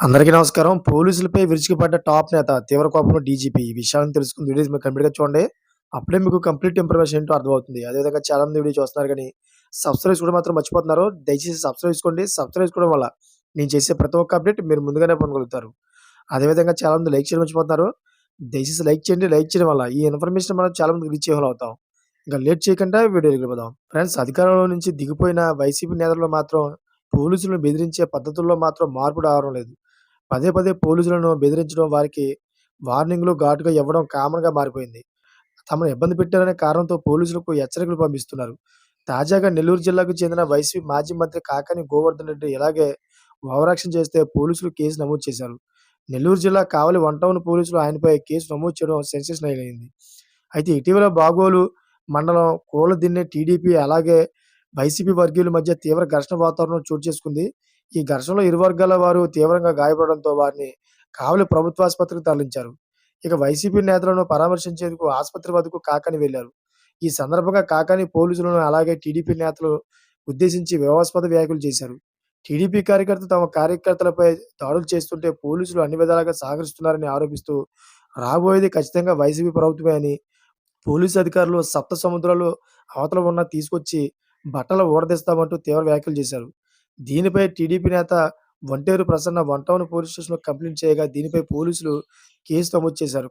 అందరికీ నమస్కారం. పోలీసులపై విరుచుకుపడ్డ టాప్ నేత తీవ్ర కోపంలో డీజీపీ. ఈ విషయాలను తెలుసుకుని వీడియోస్ మీరు కంప్లీట్‌గా చూడండి. అప్పుడే మీకు కంప్లీట్ ఇన్ఫర్మేషన్ ఏంటో అర్థమవుతుంది. అదేవిధంగా చాలా మంది వీడియో చూస్తున్నారు కానీ సబ్స్క్రైబ్ కూడా మాత్రం మర్చిపోతున్నారు. దయచేసి సబ్స్క్రైబ్ చేసుకోండి. సబ్స్క్రైబ్ చేసుకోవడం వల్ల నేను చేసే ప్రతి ఒక్క అప్డేట్ మీరు ముందుగానే పొందగలుగుతారు. అదేవిధంగా చాలా మంది లైక్ చేయడం మర్చిపోతున్నారు. దయచేసి లైక్ చేయండి. లైక్ చేయడం వల్ల ఈ ఇన్ఫర్మేషన్ మనం చాలా మంది రీచ్ అవుతాం. ఇంకా లేట్ చేయకుండా వీడియో వెళ్ళిపోదాం. ఫ్రెండ్స్ అధికారంలో నుంచి దిగిపోయిన వైసీపీ నేతలు మాత్రం పోలీసులను బెదిరించే పద్ధతుల్లో మాత్రం మార్పు రావడం లేదు. పదే పదే పోలీసులను బెదిరించడం, వారికి వార్నింగ్‌లు ఘాటుగా ఇవ్వడం కామన్‌గా మారిపోయింది. తమను ఇబ్బంది పెట్టారనే కారణంతో పోలీసులకు హెచ్చరికలు పంపిస్తున్నారు. తాజాగా నెల్లూరు జిల్లాకు చెందిన వైసీపీ మాజీ మంత్రి కాకాని గోవర్ధన్ రెడ్డి ఇలాగే ఓవరాక్షన్ చేస్తే పోలీసులు కేసు నమోదు చేశారు. నెల్లూరు జిల్లా కావలి వన్ టౌన్ పోలీసులు ఆయనపై కేసు నమోదు చేయడం సెన్సేషన్ అయింది. అయితే ఇటీవల బాగోలు మండలం కూలదిన్నె టీడీపీ అలాగే వైసీపీ వర్గీయుల మధ్య తీవ్ర ఘర్షణ వాతావరణం చోటు చేసుకుంది. ఈ ఘర్షణలో ఇరు వర్గాల వారు తీవ్రంగా గాయపడడంతో వారిని కావలి ప్రభుత్వాసుపత్రికి తరలించారు. ఇక వైసీపీ నేతలను పరామర్శించేందుకు ఆసుపత్రి వద్దకు కాకాని వెళ్ళారు. ఈ సందర్భంగా కాకాని పోలీసులను అలాగే టీడీపీ నేతలు ఉద్దేశించి వివాదాస్పద వ్యాఖ్యలు చేశారు. టీడీపీ కార్యకర్తలు తమ కార్యకర్తలపై దాడులు చేస్తుంటే పోలీసులు అన్ని విధాలుగా సహకరిస్తున్నారని ఆరోపిస్తూ రాబోయేది ఖచ్చితంగా వైసీపీ ప్రభుత్వమే అని, పోలీసు అధికారులు సప్త సముద్రాలు అవతల ఉన్న తీసుకొచ్చి బట్టలు ఊడదీస్తామంటూ తీవ్ర వ్యాఖ్యలు చేశారు. దీనిపై టీడీపీ నేత Vanteru Prasanna one town police స్టేషన్‌లో కంప్లైంట్ చేయగా దీనిపై పోలీసులు కేసు నమోదు చేశారు.